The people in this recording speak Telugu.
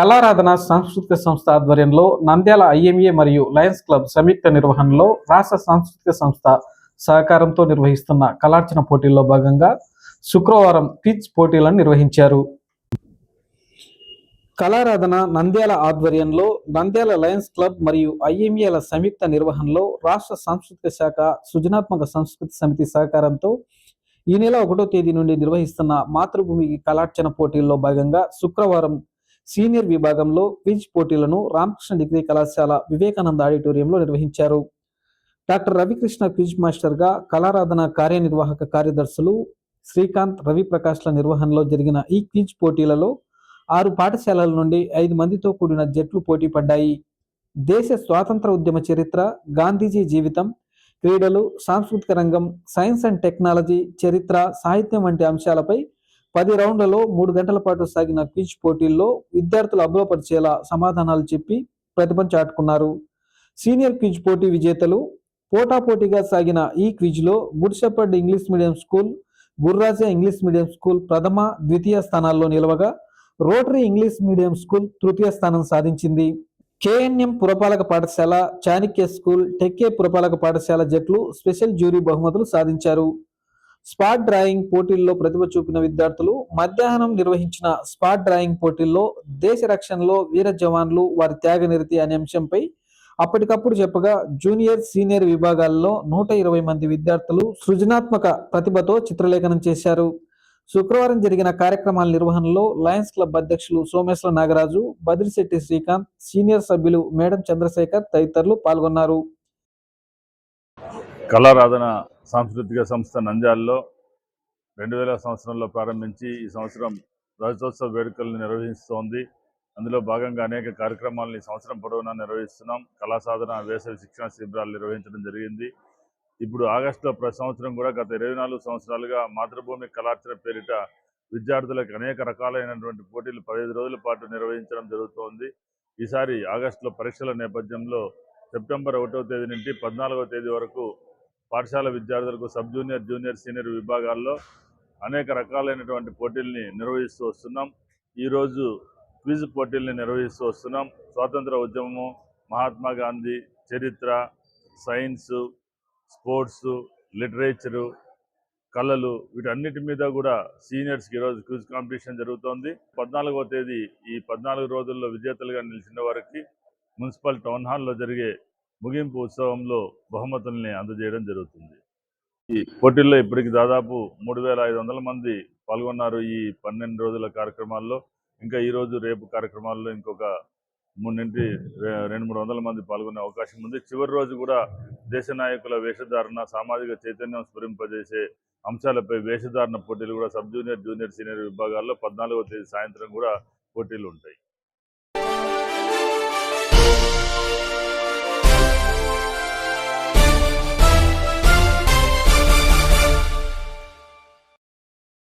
కళారాధన సాంస్కృతిక సంస్థ ఆధ్వర్యంలో నంద్యాల ఐఎంఏ మరియు లయన్స్ క్లబ్ సంయుక్త నిర్వహణలో రాష్ట్ర సాంస్కృతిక సంస్థ సహకారంతో నిర్వహిస్తున్న కళార్చన పోటీల్లో భాగంగా శుక్రవారం క్విజ్ పోటీలను నిర్వహించారు. కళారాధన నంద్యాల ఆధ్వర్యంలో నంద్యాల లయన్స్ క్లబ్ మరియు ఐఎంఏల సంయుక్త నిర్వహణలో రాష్ట్ర సాంస్కృతిక శాఖ సృజనాత్మక సంస్కృతి సమితి సహకారంతో ఈ నెల ఒకటో తేదీ నుండి నిర్వహిస్తున్న మాతృభూమి కళార్చన పోటీల్లో భాగంగా శుక్రవారం సీనియర్ విభాగంలో క్విజ్ పోటీలను రామకృష్ణ డిగ్రీ కళాశాల వివేకానంద ఆడిటోరియంలో నిర్వహించారు. డాక్టర్ రవికృష్ణ క్విజ్ మాస్టర్గా కళారాధన కార్యనిర్వాహక కార్యదర్శులు శ్రీకాంత్ రవిప్రకాష్ల నిర్వహణలో జరిగిన ఈ క్విజ్ పోటీలలో ఆరు పాఠశాలల నుండి ఐదు మందితో కూడిన జట్లు పోటీ పడ్డాయి. దేశ స్వాతంత్ర ఉద్యమ చరిత్ర గాంధీజీ జీవితం క్రీడలు సాంస్కృతిక రంగం సైన్స్ అండ్ టెక్నాలజీ చరిత్ర సాహిత్యం వంటి అంశాలపై పది రౌండ్లలో మూడు గంటల పాటు సాగిన క్విజ్ పోటీల్లో విద్యార్థులు అబ్బురపరిచేలా సమాధానాలు చెప్పి ప్రతిభ చాటుకున్నారు. సీనియర్ క్విజ్ పోటీ విజేతలు పోటాపోటీగా సాగిన ఈ క్విజ్లో Good Shepherd English medium school Gurraja English medium school ప్రథమ ద్వితీయ స్థానాల్లో నిలవగా రోటరీ ఇంగ్లీష్ మీడియం స్కూల్ తృతీయ స్థానం సాధించింది. కేఎన్ఎం పురపాలక పాఠశాల చాణిక్య స్కూల్ టెక్కే పురపాలక పాఠశాల జట్లు స్పెషల్ జ్యూరీ బహుమతులు సాధించారు. స్పాట్ డ్రాయింగ్ పోటీల్లో ప్రతిభ చూపిన విద్యార్థులు మధ్యాహ్నం నిర్వహించిన స్పాట్ డ్రాయింగ్ పోటీల్లో దేశ రక్షణలో వీర జవాన్లు వారి త్యాగనిరతి అనే అంశంపై అప్పటికప్పుడు చెప్పగా జూనియర్ సీనియర్ విభాగాల్లో నూట ఇరవై మంది విద్యార్థులు సృజనాత్మక ప్రతిభతో చిత్రలేఖనం చేశారు. శుక్రవారం జరిగిన కార్యక్రమాల నిర్వహణలో లయన్స్ క్లబ్ అధ్యక్షులు సోమేశ్వర నాగరాజు బదిరిశెట్టి శ్రీకాంత్ సీనియర్ సభ్యులు మేడం చంద్రశేఖర్ తదితరులు పాల్గొన్నారు. కళారాధన సాంస్కృతిక సంస్థ నంద్యాలలో రెండు వేల సంవత్సరంలో ప్రారంభించి ఈ సంవత్సరం రజతోత్సవ వేడుకలను నిర్వహిస్తోంది. అందులో భాగంగా అనేక కార్యక్రమాలను ఈ సంవత్సరం పొడవునా నిర్వహిస్తున్నాం. కళా సాధన వేసవి శిక్షణ శిబిరాలు నిర్వహించడం జరిగింది. ఇప్పుడు ఆగస్టులో ప్రతి సంవత్సరం కూడా గత ఇరవై నాలుగు సంవత్సరాలుగా మాతృభూమి కళార్చన పేరిట విద్యార్థులకు అనేక రకాలైనటువంటి పోటీలు పదిహేను రోజుల పాటు నిర్వహించడం జరుగుతోంది. ఈసారి ఆగస్టులో పరీక్షల నేపథ్యంలో సెప్టెంబర్ ఒకటో తేదీ నుండి పద్నాలుగో తేదీ వరకు పాఠశాల విద్యార్థులకు సబ్ జూనియర్ జూనియర్ సీనియర్ విభాగాల్లో అనేక రకాలైనటువంటి పోటీల్ని నిర్వహిస్తూ వస్తున్నాం. ఈరోజు క్విజ్ పోటీల్ని నిర్వహిస్తూ వస్తున్నాం. స్వాతంత్ర ఉద్యమము మహాత్మా గాంధీ చరిత్ర సైన్సు స్పోర్ట్స్ లిటరేచరు కళలు వీటన్నిటి మీద కూడా సీనియర్స్కి ఈరోజు క్విజ్ కాంపిటీషన్ జరుగుతోంది. పద్నాలుగవ తేదీ ఈ పద్నాలుగు రోజుల్లో విజేతలుగా నిలిచిన వారికి మున్సిపల్ టౌన్ హాల్లో జరిగే ముగింపు ఉత్సవంలో బహుమతుల్ని అందజేయడం జరుగుతుంది. ఈ పోటీల్లో ఇప్పటికి దాదాపు మూడు వేల ఐదు వందల మంది పాల్గొన్నారు ఈ పన్నెండు రోజుల కార్యక్రమాల్లో. ఇంకా ఈరోజు రేపు కార్యక్రమాల్లో ఇంకొక మూడింటి రెండు మూడు వందల మంది పాల్గొనే అవకాశం ఉంది. చివరి రోజు కూడా దేశ నాయకుల వేషధారణ సామాజిక చైతన్యం స్ఫురింపజేసే అంశాలపై వేషధారణ పోటీలు కూడా సబ్ జూనియర్ జూనియర్ సీనియర్ విభాగాల్లో పద్నాలుగవ తేదీ సాయంత్రం కూడా పోటీలు ఉంటాయి.